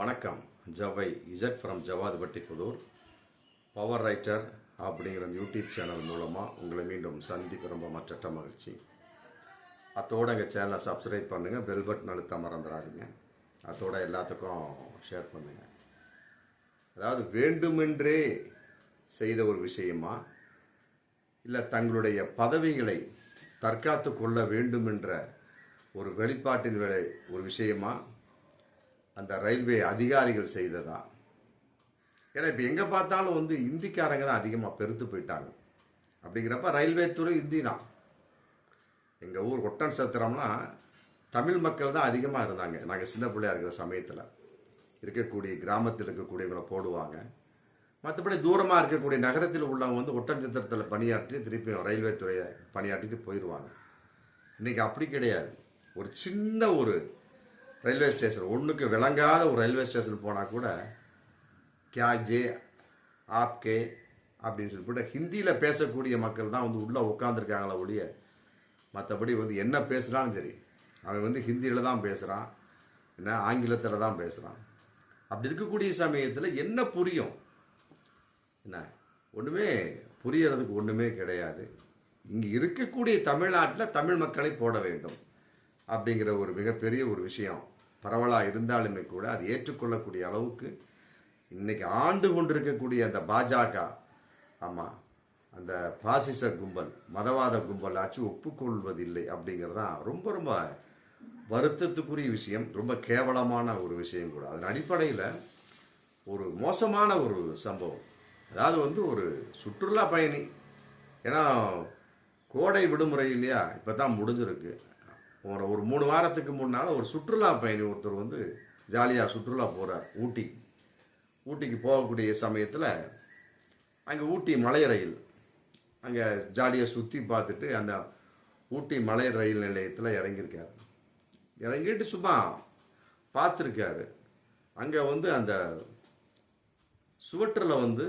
வணக்கம். Javai Z from Javadhupatti Puthur. Power writer அப்படிங்கிற அந்த யூடியூப் சேனல் மூலமாக உங்களை மீண்டும் சந்திக்க ரொம்ப மற்ற மகிழ்ச்சி. அத்தோடு எங்கள் சேனலை சப்ஸ்கிரைப் பண்ணுங்கள் பெல் பட்டன் அழுத்த மறந்துடாதீங்க. அத்தோட எல்லாத்துக்கும் ஷேர் பண்ணுங்கள் அதாவது வேண்டுமென்றே செய்த ஒரு விஷயமா? இல்லை தங்களுடைய பதவிகளை தற்காத்து கொள்ள வேண்டுமென்ற ஒரு வெளிப்பாட்டின் வேலை ஒரு விஷயமா? அந்த ரயில்வே அதிகாரிகள் செய்ததான் ஏன்னா இப்போ எங்கே பார்த்தாலும் வந்து இந்திக்காரங்க தான் அதிகமாக பெருத்து போயிட்டாங்க. அப்படிங்கிறப்ப ரயில்வே துறை இந்தி தான். எங்கள் ஊர் ஒட்டன் சத்திரம்னா தமிழ் மக்கள் தான் அதிகமாக இருந்தாங்க. நாங்கள் சின்ன பிள்ளையா இருக்கிற சமயத்தில். இருக்கக்கூடிய கிராமத்தில் இருக்கக்கூடியவங்களை போடுவாங்க. மற்றபடி தூரமாக இருக்கக்கூடிய நகரத்தில் உள்ளவங்க வந்து ஒட்டன் சத்திரத்தில் பணியாற்றி திருப்பி ரயில்வே துறையை பணியாற்றிட்டு போயிடுவாங்க. இன்றைக்கி அப்படி கிடையாது. ஒரு சின்ன ஒரு ரயில்வே ஸ்டேஷன். ஒன்றுக்கு விளங்காத ஒரு ரயில்வே ஸ்டேஷன் போனால் கூட கியா ஜே ஆப்கே அப்படின்னு சொல்லிட்டு ஹிந்தியில் பேசக்கூடிய மக்கள் தான் வந்து உள்ளே உட்காந்துருக்காங்களே ஒழிய மற்றபடி வந்து என்ன பேசுகிறான்னு சரி அவன் வந்து ஹிந்தியில் தான் பேசுகிறான் என்ன ஆங்கிலத்தில் தான் பேசுகிறான் அப்படி இருக்கக்கூடிய சமயத்தில் என்ன புரியும்? என்ன ஒன்றுமே புரியறதுக்கு ஒன்றுமே கிடையாது. இங்கே இருக்கக்கூடிய தமிழ்நாட்டில் தமிழ் மக்களை போட வேண்டும். அப்படிங்கிற ஒரு மிகப்பெரிய ஒரு விஷயம். பரவலாக இருந்தாலுமே கூட அது ஏற்றுக்கொள்ளக்கூடிய அளவுக்கு இன்னைக்கு ஆண்டு கொண்டிருக்கக்கூடிய அந்த பாஜக ஆமாம் அந்த பாசிச கும்பல் மதவாத கும்பல் ஆட்சி ஒப்புக்கொள்வதில்லை அப்படிங்கிறது தான் ரொம்ப ரொம்ப வருத்தத்துக்குரிய விஷயம் ரொம்ப கேவலமான ஒரு விஷயம் கூட. அதன் அடிப்படையில் ஒரு மோசமான ஒரு சம்பவம். அதாவது வந்து ஒரு சுற்றுலா பயணி ஏன்னா கோடை விடுமுறை இல்லையா? இப்போ தான் முடிஞ்சிருக்கு. ஒரு ஒரு மூணு வாரத்துக்கு முன்னால் ஒரு சுற்றுலா பயணி ஒருத்தர் வந்து ஜாலியாக சுற்றுலா போகிறார் ஊட்டி. ஊட்டிக்கு போகக்கூடிய சமயத்தில் அங்கே ஊட்டி மலை ரயில் அங்கே ஜாலியாக சுற்றி பார்த்துட்டு அந்த ஊட்டி மலை ரயில் நிலையத்தில் இறங்கியிருக்காரு. இறங்கிட்டு சும்மா பார்த்துருக்காரு. அங்கே வந்து அந்த சுவற்றில் வந்து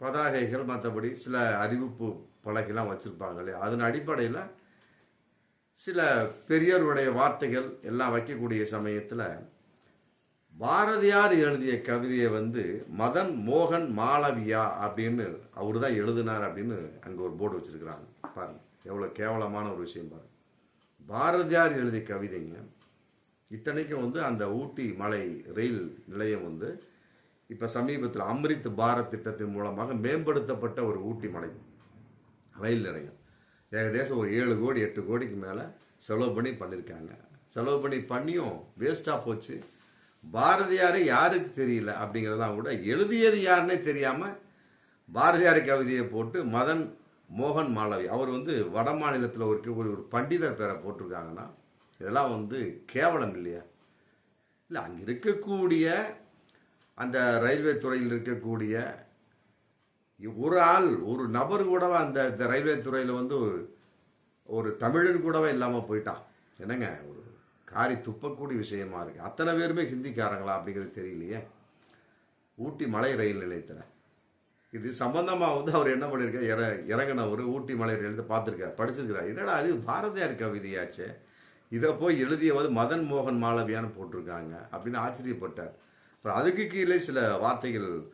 பதாகைகள் மற்றபடி சில அறிவிப்பு பலகைலாம் வச்சுருப்பாங்க இல்லையா? அதன் அடிப்படையில் சில பெரியோருடைய வார்த்தைகள் எல்லாம் வைக்கக்கூடிய சமயத்தில் பாரதியார் எழுதிய கவிதையை வந்து மதன் மோகன் மாளவியா அப்படின்னு அவர் தான் எழுதினார் அப்படின்னு அங்கே ஒரு போர்டு வச்சிருக்கிறாங்க. பாருங்க எவ்வளோ கேவலமான ஒரு விஷயம் பாருங்க. பாரதியார் எழுதிய கவிதைங்க இத்தனைக்கும் வந்து அந்த ஊட்டி மலை ரயில் நிலையம் வந்து இப்போ சமீபத்தில் அம்ரித் பாரத் திட்டத்தின் மூலமாக மேம்படுத்தப்பட்ட ஒரு ஊட்டி மலை ரயில் நிலையம். ஏகதேசம் ஒரு ஏழு கோடி எட்டு கோடிக்கு மேலே செலவு பண்ணி பண்ணியிருக்காங்க செலவு பண்ணி பண்ணியும் வேஸ்ட்டாக போச்சு. பாரதியார் யாருக்கு தெரியல அப்படிங்கிறதான் கூட எழுதியது யாருன்னே தெரியாமல் பாரதியார் கவிதையை போட்டு மதன் மோகன் மாளவி அவர் வந்து வட மாநிலத்தில் ஒரு ஒரு பண்டிதர் பேரை போட்டிருக்காங்கன்னா இதெல்லாம் வந்து கேவலம் இல்லையா? இல்லை அங்கே இருக்கக்கூடிய அந்த ரயில்வே துறையில் இருக்கக்கூடிய ஒரு ஆள் ஒரு நபர் கூடவா அந்த இந்த ரயில்வே துறையில் வந்து ஒரு ஒரு தமிழன் கூடவே இல்லாமல் போயிட்டான்? என்னங்க ஒரு காரி துப்பக்கூடிய விஷயமா இருக்கு. அத்தனை பேருமே ஹிந்திக்காரங்களா அப்படிங்கிறது தெரியலையே. ஊட்டி மலை ரயில் நிலையத்தில். இது சம்பந்தமாக வந்து அவர் என்ன பண்ணியிருக்கார் இற இறங்கினவர் ஊட்டி மலை ரயில் பார்த்துருக்கார். படிச்சிருக்கிறார். என்னடா அது பாரதியார் கவிதையாச்சே. இதை போய் எழுதியவது மதன் மோகன் மாளவியான்னு போட்டிருக்காங்க அப்படின்னு ஆச்சரியப்பட்டார். அப்புறம் அதுக்கு கீழே சில வார்த்தைகள்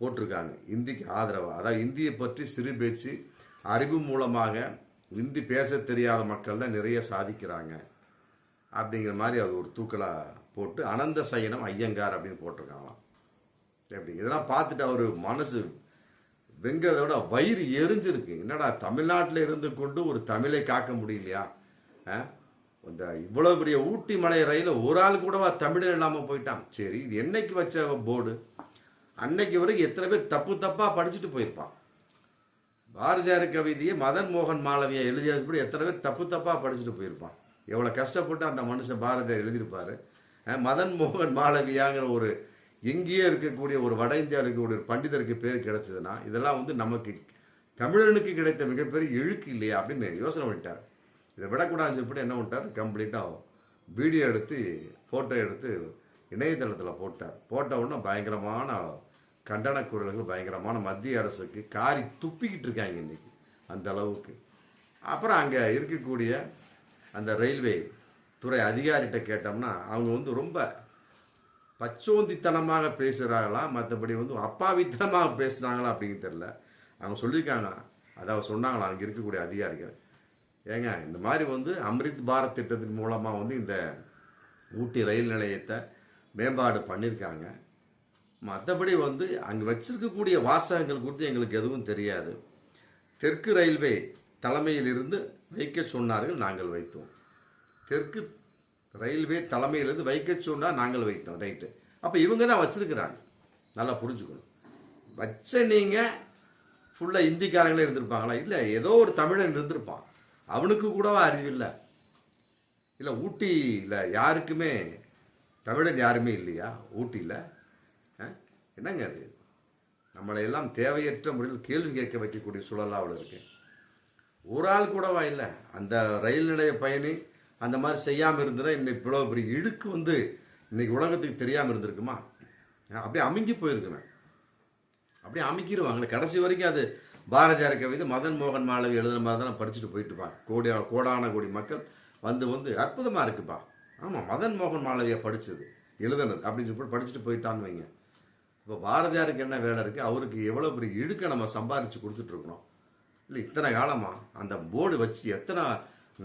போட்டிருக்காங்க. இந்திக்கு ஆதரவு? அதாவது இந்தியை பற்றி சிறு பேச்சு அறிவு மூலமாக இந்தி பேச தெரியாத மக்கள் தான் நிறைய சாதிக்கிறாங்க. அப்படிங்கிற மாதிரி அது ஒரு தூக்கலாக போட்டு அனந்த சயனம் ஐயங்கார் அப்படின்னு போட்டிருக்காங்களாம். எப்படி? இதெல்லாம் பார்த்துட்டு அவர் மனசு வெங்கிறத விட வயிறு எரிஞ்சிருக்கு. என்னடா தமிழ்நாட்டில் இருந்து கொண்டு ஒரு தமிழை காக்க முடியலையா? ஆ? இந்த இவ்வளோ பெரிய ஊட்டி மலை ரயிலில் ஒரு ஆள் கூடவா தமிழன் இல்லாமல் போயிட்டான்? சரி இது என்னைக்கு வச்ச போர்டு? அன்னைக்கு வரைக்கும் எத்தனை பேர் தப்பு தப்பாக படிச்சுட்டு போயிருப்பான். பாரதியார் கவிதையை மதன் மோகன் மாளவியா எழுதியதுபடி எத்தனை பேர் தப்பு தப்பாக படிச்சுட்டு போயிருப்பான். எவ்வளோ கஷ்டப்பட்டு அந்த மனுஷன் பாரதியார் எழுதியிருப்பாரு. மதன் மோகன் மாளவியாங்கிற ஒரு எங்கேயே இருக்கக்கூடிய ஒரு வட இந்தியாவில் இருக்கக்கூடிய ஒரு பண்டிதருக்கு பேர் கிடைச்சதுன்னா இதெல்லாம் வந்து நமக்கு தமிழனுக்கு கிடைத்த மிகப்பெரிய இழுக்கு இல்லையா அப்படின்னு யோசனை பண்ணிட்டார். இதை விடக்கூடாதுன்னு சொல்லிட்டு என்ன பண்ணிட்டார்? கம்ப்ளீட்டாக வீடியோ எடுத்து ஃபோட்டோ எடுத்து இணையதளத்தில் போட்டார். போட்ட உடனே பயங்கரமான கண்டன குரல்கள் பயங்கரமான மத்திய அரசுக்கு காரி துப்பிக்கிட்டு இருக்காங்க இன்றைக்கி அந்த அளவுக்கு. அப்புறம் அங்கே இருக்கக்கூடிய அந்த ரயில்வே துறை அதிகாரிகிட்ட கேட்டோம்னா அவங்க வந்து ரொம்ப பச்சோந்தித்தனமாக பேசுகிறாங்களா மற்றபடி வந்து அப்பாவித்தனமாக பேசுகிறாங்களா அப்படின்னு தெரில அவங்க சொல்லியிருக்காங்க. அதாவது சொன்னாங்களா அங்கே இருக்கக்கூடிய அதிகாரிகள். ஏங்க இந்த மாதிரி வந்து அம்ரித் பாரத் திட்டத்தின் மூலமாக வந்து இந்த ஊட்டி ரயில் நிலையத்தை மேம்பாடு பண்ணியிருக்காங்க. மற்றபடி வந்து அங்கே வச்சிருக்கக்கூடிய வாசகங்கள் குறித்து எங்களுக்கு எதுவும் தெரியாது. தெற்கு ரயில்வே தலைமையிலிருந்து வைக்க சொன்னார்கள் நாங்கள் வைத்தோம். தெற்கு ரயில்வே தலைமையிலிருந்து வைக்க சொன்னால் நாங்கள் வைத்தோம் ரைட்டு. அப்போ இவங்க தான் வச்சுருக்கிறாங்க. நல்லா புரிஞ்சுக்கணும். வச்ச நீங்கள் ஃபுல்லாக இந்திக்காரங்களே இருந்திருப்பாங்களா? இல்லை ஏதோ ஒரு தமிழன் இருந்திருப்பான். அவனுக்கு கூடவா அறிவில்லை இல்லை ஊட்டியில் யாருக்குமே தமிழன் யாருமே இல்லையா? ஊட்டியில். என்னங்க அது? நம்மளை எல்லாம் தேவையற்ற முறையில் கேள்வி கேட்க வைக்கக்கூடிய சூழலாக அவ்வளோ இருக்கு. ஒரு ஆள் கூடவா இல்லை? அந்த ரயில் நிலைய பயணி அந்த மாதிரி செய்யாமல் இருந்ததுன்னா இன்னைக்கு இவ்வளோ பெரிய இழுக்கு வந்து இன்னைக்கு உலகத்துக்கு தெரியாமல் இருந்திருக்குமா? அப்படியே அமுங்கி போயிருக்குமே. அப்படியே அமைக்கிடுவாங்களே கடைசி வரைக்கும் அது பாரதியார் கவிதை மதன் மோகன் மாளவி எழுதுன மாதிரி தான் படிச்சுட்டு போயிட்டு கோடி கோடான கோடி மக்கள் வந்து வந்து அற்புதமாக இருக்குப்பா. ஆமாம் மதன் மோகன் மாளவியை படித்தது எழுதுனது அப்படின்னு சொல்லி படிச்சுட்டு போயிட்டான்னு வைங்க. இப்போ பாரதியாருக்கு என்ன வேலை இருக்குது அவருக்கு எவ்வளோ பெரிய இழுக்க நம்ம சம்பாரித்து கொடுத்துட்ருக்கணும் இல்லை இத்தனை காலமாக அந்த போர்டு வச்சு எத்தனை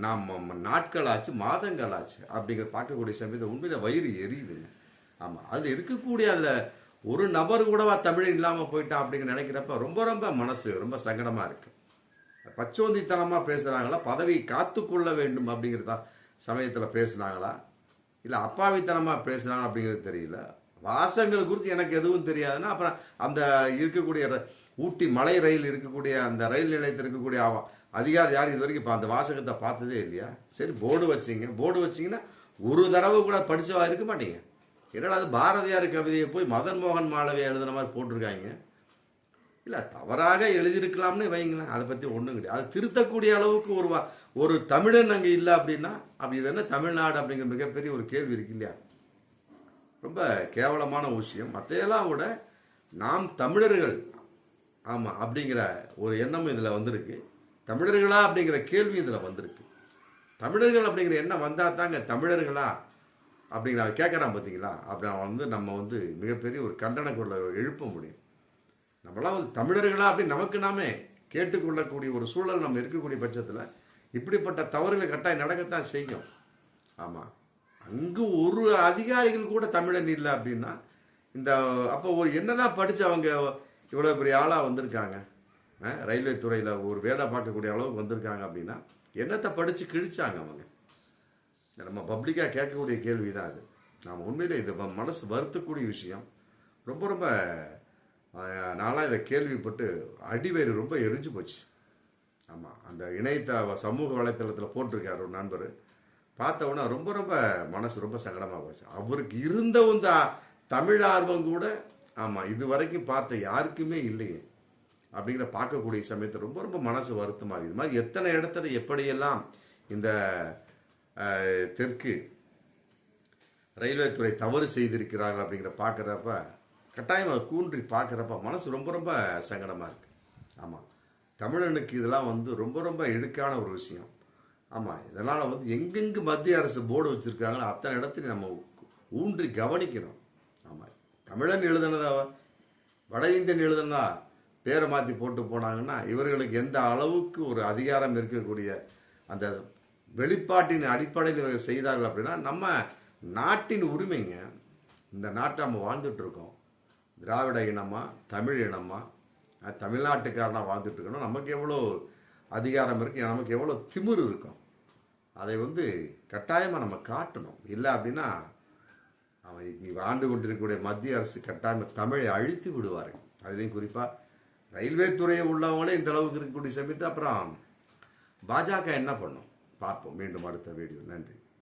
நாம் நாட்கள் ஆச்சு மாதங்கள் ஆச்சு அப்படிங்கிற பார்க்கக்கூடிய சமயத்தில் உண்மையில் வயிறு எரியுதுங்க. ஆமாம் அதில் இருக்கக்கூடிய அதில் ஒரு நபர் கூடவா தமிழ் இல்லாமல் போயிட்டான் அப்படிங்கிற நினைக்கிறப்ப ரொம்ப ரொம்ப மனசு ரொம்ப சங்கடமாக இருக்குது பச்சோந்தித்தனமாக பேசுகிறாங்களா பதவி காத்துக்கொள்ள வேண்டும் அப்படிங்கிறதா சமயத்தில் பேசுனாங்களா? இல்லை அப்பாவித்தனமாக பேசுனாங்க அப்படிங்கிறது தெரியல. வாசங்கள் குறித்து எனக்கு எதுவும் தெரியாதுன்னா அப்புறம் அந்த இருக்கக்கூடிய ர- ஊட்டி மலை ரயில் இருக்கக்கூடிய அந்த ரயில் நிலையத்தில் இருக்கக்கூடிய ஆவா அதிகாரி யார் இது வரைக்கும்? இப்போ அந்த வாசகத்தை பார்த்ததே இல்லையா? சரி போர்டு வச்சிங்க. போர்டு வச்சிங்கன்னா ஒரு தடவை கூட படித்தவா இருக்க மாட்டீங்க. என்னடா அது பாரதியார் கவிதையை போய் மதன் மோகன் மாளவியை எழுதுன மாதிரி போட்டிருக்காங்க? இல்லை தவறாக எழுதியிருக்கலாம்னு வைங்களேன். அதை பற்றி ஒன்றும் கிடையாது. அதை திருத்தக்கூடிய அளவுக்கு ஒரு ஒரு தமிழன் அங்கே இல்லை அப்படின்னா அப்படி இது என்ன தமிழ்நாடு அப்படிங்கிற மிகப்பெரிய ஒரு கேள்வி இருக்கு இல்லையா? ரொம்ப கேவலமான விஷயம். மற்றையெல்லாம் விட நாம் தமிழர்கள் ஆமாம் அப்படிங்கிற ஒரு எண்ணம் இதில் வந்திருக்கு. தமிழர்களா அப்படிங்கிற கேள்வி இதில் வந்திருக்கு. தமிழர்கள் அப்படிங்கிற எண்ணம் வந்தால் தாங்க தமிழர்களா அப்படிங்கிற அவன் கேட்குறான் பார்த்தீங்களா அப்படி அவன் வந்து நம்ம வந்து மிகப்பெரிய ஒரு கண்டன குரலை எழுப்ப முடியும். நம்மளாம் வந்து தமிழர்களா அப்படின்னு நமக்கு நாமே கேட்டுக்கொள்ளக்கூடிய ஒரு சூழல் நம்ம இருக்கக்கூடிய பட்சத்தில் இப்படிப்பட்ட தவறுகளை கட்டாயம் நடக்கத்தான் செய்யும். ஆமாம் அங்கு ஒரு அதிகாரிகள் கூட தமிழன் இல்லை அப்படின்னா இந்த அப்போ ஒரு என்னதான் படித்து அவங்க இவ்வளோ பெரிய ஆளாக வந்திருக்காங்க ரயில்வே துறையில் ஒரு வேலை பார்க்கக்கூடிய அளவுக்கு வந்திருக்காங்க அப்படின்னா என்னத்தை படித்து கிழிச்சாங்க அவங்க? நம்ம பப்ளிக்காக கேட்கக்கூடிய கேள்வி தான் அது. நாம் உண்மையிலே இது மனசு வருத்தக்கூடிய விஷயம். ரொம்ப ரொம்ப அஹ், நான்லாம் இதை கேள்விப்பட்டு அடிவேறு ரொம்ப எரிஞ்சு போச்சு. ஆமாம் அந்த இணையத்த சமூக வலைத்தளத்தில் போட்டிருக்காரு ஒரு நண்பர். பார்த்த ரொம்ப ரொம்ப மனசு ரொம்ப சங்கடமாக போச்சு. அவருக்கு இருந்தவும் தான் தமிழ் ஆர்வம் கூட ஆமாம் இது வரைக்கும் பார்த்த யாருக்குமே இல்லையே. அப்படிங்கிற பார்க்கக்கூடிய சமயத்தில் ரொம்ப ரொம்ப மனசு வருத்தமாக இருக்குது. இது மாதிரி எத்தனை இடத்துல எப்படியெல்லாம் இந்த தெற்கு ரயில்வே துறை தவறு செய்திருக்கிறார்கள் அப்படிங்கிற பார்க்குறப்ப கட்டாயம் அதை கூன்றி பார்க்குறப்ப மனசு ரொம்ப ரொம்ப சங்கடமாக இருக்குது ஆமாம் தமிழனுக்கு இதெல்லாம் வந்து ரொம்ப ரொம்ப இழுக்கான ஒரு விஷயம். ஆமாம் இதனால் வந்து எங்கெங்கு மத்திய அரசு போர்டு வச்சுருக்காங்களோ அத்தனை இடத்துலையும் நம்ம ஊன்றி கவனிக்கணும். ஆமாம் தமிழன் எழுதுனதா? வட இந்தியன் எழுதுனா பேரை மாற்றி போட்டு போனாங்கன்னா இவர்களுக்கு எந்த அளவுக்கு ஒரு அதிகாரம் இருக்கக்கூடிய அந்த வெளிப்பாட்டின் அடிப்படையில் இவங்க செய்தார்கள் அப்படின்னா நம்ம நாட்டின் உரிமைங்க. இந்த நாட்டை நம்ம வாழ்ந்துட்டு இருக்கோம் திராவிட இனமா தமிழ் இனமாக தமிழ்நாட்டுக்காரனாக வாழ்ந்துட்டுருக்கணும். நமக்கு எவ்வளோ அதிகாரம் இருக்குது நமக்கு எவ்வளோ திமிரு இருக்கும். அதை வந்து கட்டாயமாக நம்ம காட்டணும். இல்லை அப்படின்னா அவன் இங்கே ஆண்டு கொண்டிருக்கக்கூடிய மத்திய அரசு கட்டாயம் தமிழை அழித்து விடுவார்கள் அதுலேயும் குறிப்பாக ரயில்வே துறையை உள்ளவங்களே இந்த அளவுக்கு இருக்கக்கூடிய சமயத்து அப்புறம் பாஜக என்ன பண்ணும்? பார்ப்போம். மீண்டும் அடுத்த வீடியோ. நன்றி.